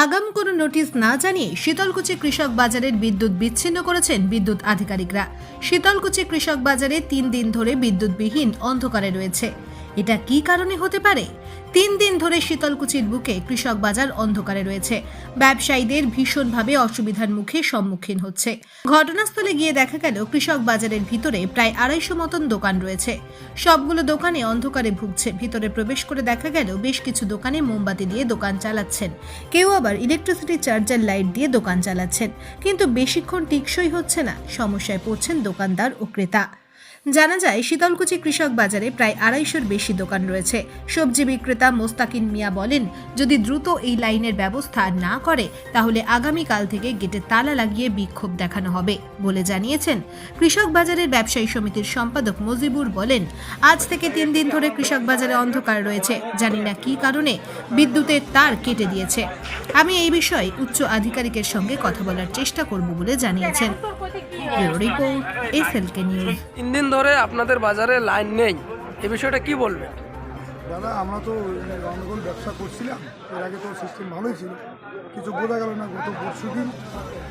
আগাম কোনো নোটিশ না জানিয়ে শীতলকুচি কৃষক বাজারের বিদ্যুৎ বিচ্ছিন্ন করেছেন বিদ্যুৎ আধিকারিকরা। শীতলকুচি কৃষক বাজারে তিন দিন ধরে বিদ্যুৎবিহীন অন্ধকারে রয়েছে। এটা কি কারণে হতে পারে? তিন দিন ধরে শীতলকুচির বুকে কৃষক বাজার অন্ধকারে রয়েছে। ব্যবসায়ীদের ভীষণভাবে অসুবিধার মুখে সম্মুখীন হচ্ছে। ঘটনাস্থলে গিয়ে দেখা গেল, কৃষক বাজারের ভিতরে প্রায় আড়াইশো মতন দোকান রয়েছে। সবগুলো দোকানে অন্ধকারে ভুগছে। ভিতরে প্রবেশ করে দেখা গেল, বেশ কিছু দোকানে মোমবাতি দিয়ে দোকান চালাচ্ছেন। কেউ আবার ইলেকট্রিসিটি চার্জার লাইট দিয়ে দোকান চালাচ্ছেন। কিন্তু বেশিক্ষণ টিকসই হচ্ছে না। সমস্যায় পড়ছেন দোকানদার ও ক্রেতা। জানা যায়, শীতলকুচি কৃষক বাজারে প্রায় আড়াইশোর বেশি দোকান রয়েছে। সবজি বিক্রেতা মোস্তাকিন মিয়া বলেন, যদি দ্রুত এই লাইনের ব্যবস্থা না করে, তাহলে আগামীকাল থেকে গেটে তালা লাগিয়ে বিক্ষোভ দেখানো হবে, বলে জানিয়েছেন। কৃষক বাজারের ব্যবসায়ী সমিতির সম্পাদক মজিবুর বলেন, আজ থেকে তিন দিন ধরে কৃষক বাজারে অন্ধকার রয়েছে। জানি না কী কারণে বিদ্যুতের তার কেটে দিয়েছে। আমি এই বিষয়ে উচ্চ আধিকারিকের সঙ্গে কথা বলার চেষ্টা করব বলে জানিয়েছেন। Report SLK news. ধরে আপনাদের বাজারে লাইন নেই এই বিষয়টা কি বলবেন দাদা, আমরা তো গন্ডগোল ব্যবসা করছিলাম, এর আগে তো সিস্টেম ভালোই ছিল। কিছু বোঝা গেল না, গত পরশু দিন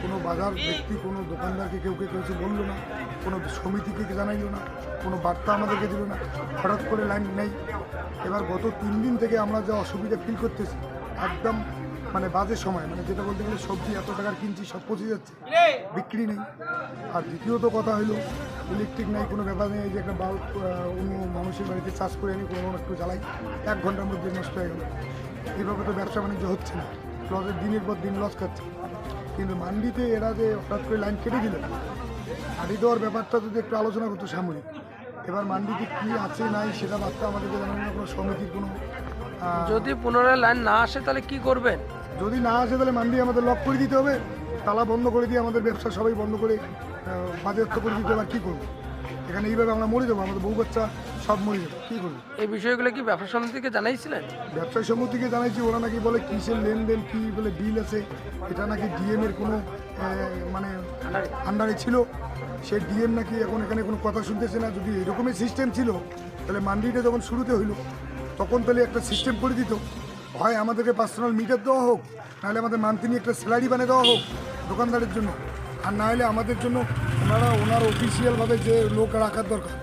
কোনো বাজার ব্যক্তি, কোনো দোকানদারকে কেউ কেউ কিছু বলল না, কোনো সমিতিকে জানাইলো না, কোনো বার্তা আমাদেরকে দিল না, হঠাৎ করে লাইন নেই। এবার গত তিন দিন থেকে আমরা যা অসুবিধা ফিল করতেছি, একদম মানে বাজে সময় মানে যেটা বলতে গেলে সবজি এত টাকার কিনছি, সব পচে যাচ্ছে। বিক্রি নেই। আর দ্বিতীয়ত কথা হলো ইলেকট্রিক নেই, কোনো ব্যাপার নেই যে একটা বাল্ব অন্য মানুষের বাড়িতে চাষ করে আনি কোনো একটু জ্বালাই, এক ঘণ্টার মধ্যে নষ্ট হয়ে গেল। এইভাবে তো ব্যবসা বাণিজ্য হচ্ছে না। লসের দিনের পর দিন লস খাচ্ছে। কিন্তু মান্ডিতে এরা যে হঠাৎ করে লাইন কেটে দিল হাঁড়ি দেওয়ার ব্যাপারটা যদি একটু আলোচনা করতো সামনে এবার মান্ডিতে কী আছে, নাই, সেটা বার্তা আমাদেরকে জানানো কোনো সমিতির কোনো যদি পুনরায় লাইন না আসে, তাহলে কি করবেন? যদি না আসে তাহলে মান্ডি আমাদের লক করে দিতে হবে। তালা বন্ধ করে দিয়ে আমাদের ব্যবসা সবাই বন্ধ করে আহ, বাজেয়াপ্ত করে দিতে হবে। আর কী করব? এখানে এইভাবে আমরা মরে যাব আমাদের বউ বাচ্চা সব মরে যাবে। কী করব? এই বিষয়গুলো কি ব্যবসা সমিতিকে জানাইছিলেন? ব্যবসায়ী সমিতিকে জানাইছি ওরা নাকি বলে কিসের লেনদেন কী বলে বিল আছে? এটা নাকি ডিএম এর কোনো মানে আন্ডারে। ছিল? সে ডিএম নাকি এখন এখানে কোনো কথা শুনতেছে না? যদি এরকমই সিস্টেম ছিল তাহলে মান্ডিটা যখন শুরুতে হইল তখন তাহলে একটা সিস্টেম করে দিত। হয় আমাদেরকে পার্সোনাল মিটার দেওয়া হোক নাহলে আমাদের মান্থলি একটা স্যালারি বানিয়ে দেওয়া হোক দোকানদারের জন্য। আর না হলে আমাদের জন্য ওনারা ওনার অফিসিয়ালভাবে যে লোক রাখার দরকার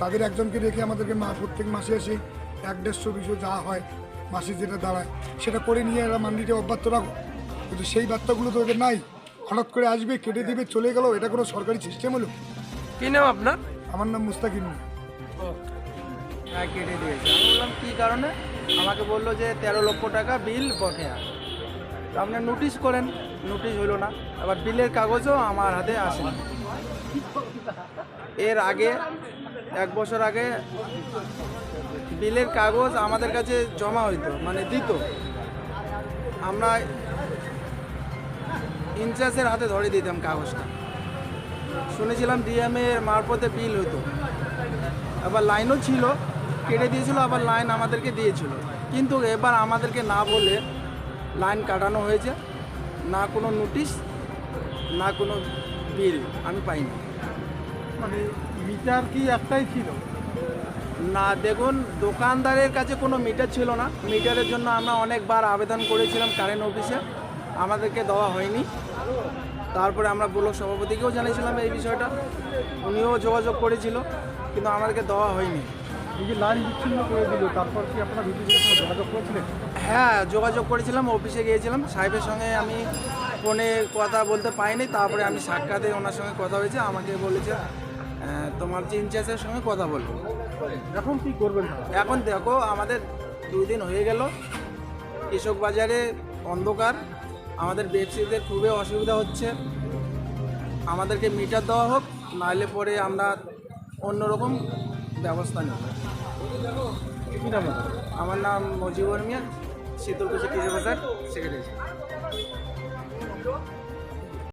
তাদের একজনকে রেখে আমাদেরকে মা প্রত্যেক মাসে এসে এক দেড়শো দুশো যা হয় মাসে যেটা দাঁড়ায় সেটা করে নিয়ে এরা মান্ডিতে অব্যাহত রাখো। কিন্তু সেই বার্তাগুলো তো ওদের নাই। হঠাৎ করে আসবে কেটে দিবে চলে গেল এটা কোনো সরকারি সিস্টেম হলো? কি নাম আপনার? আমার নাম মুস্তাকিম। হ্যাঁ কেটে দিয়েছে। আমি বললাম, কী কারণে? আমাকে বলল যে, তেরো লক্ষ টাকা বিল বকেয়া তো আপনি নোটিশ করেন নোটিশ হলো না। আবার বিলের কাগজও আমার হাতে আসেনি। এর আগে, এক বছর আগে বিলের কাগজ আমাদের কাছে জমা হইতো মানে দিত। আমরা ইনচার্জের হাতে ধরে দিতাম কাগজটা। শুনেছিলাম ডিএমএ এর মারফতে বিল হতো আবার লাইনও ছিল কেটে দিয়েছিল আবার লাইন আমাদেরকে দিয়েছিল। কিন্তু এবার আমাদেরকে না বলে লাইন কাটানো হয়েছে। না কোনো নোটিশ না কোনো বিল আমি পাইনি। মানে মিটার কি একটাই ছিল? না দেখুন দোকানদারের কাছে কোনো মিটার ছিল না। মিটারের জন্য আমরা অনেকবার আবেদন করেছিলাম কারেন্ট অফিসে আমাদেরকে দেওয়া হয়নি। তারপরে আমরা ব্লক সভাপতিকেও জানিয়েছিলাম এই বিষয়টা। উনিও যোগাযোগ করেছিল কিন্তু আমাদেরকে দেওয়া হয়নি। এই যে লাইন বিচ্ছিন্ন করে দিল তারপর কি আপনারা ভিডিও যোগাযোগ করেছিলেন? হ্যাঁ যোগাযোগ করেছিলাম অফিসে গিয়েছিলাম। সাহেবের সঙ্গে আমি ফোনে কথা বলতে পাইনি তারপরে আমি সাক্ষাতে ওনার সঙ্গে কথা হয়েছে আমাকে বলেছে তোমার যে ইনচার্জের সঙ্গে কথা বলব। এখন কি করবেন এখন দেখো আমাদের দুই দিন হয়ে গেল কৃষক বাজারে অন্ধকার আমাদের ব্যবসায়ীদের খুবই অসুবিধা হচ্ছে। আমাদেরকে মিটার দেওয়া হোক নাহলে পরে আমরা অন্যরকম ব্যবস্থা নেব। আমার নাম মজিবর মিয়া শীতলকুচি কৃষি বাজার সেক্রেটারি।